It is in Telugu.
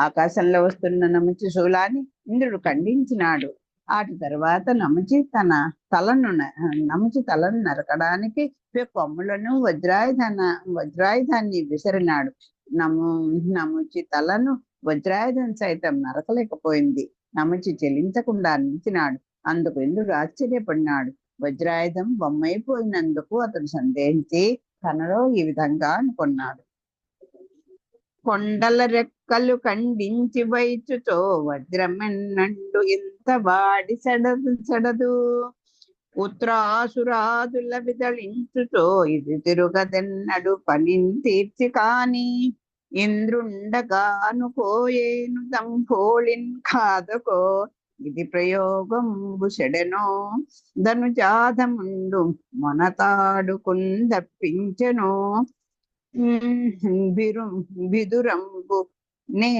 ఆకాశంలో వస్తున్న నమచి శూలాన్ని ఇంద్రుడు ఖండించినాడు. ఆటి తర్వాత నమచి తన తలను న- నమచి తలను నరకడానికి కొమ్ములను వజ్రాయుధన వజ్రాయుధాన్ని విసిరినాడు. నము నముచి తలను వజ్రాయుధం సైతం నరకలేకపోయింది. నముచి చెలించకుండా నిలిచినాడు. అందుకు ఇంద్రుడు ఆశ్చర్యపడినాడు. వజ్రాయుధం బొమ్మైపోయినందుకు అతడు సందేహించి తనలో ఈ విధంగా అనుకున్నాడు. కొండల రెక్కలు ఖండించి వైచుతో వజ్రమెన్నండు ఇంత వాడి సడదు సడదు. ఉత్రాసురాదుల విదళించుతో ఇది తిరుగదెన్నడు పనిని తీర్చి కాని ఇంద్రుండగాను కోయేను దంభోళిన్ కాదకో. ఇది ప్రయోగంబు చెడెనో ధనుజాధముండు మొనతాడుకుందప్పించెను. விரும் விதுரம்பு நே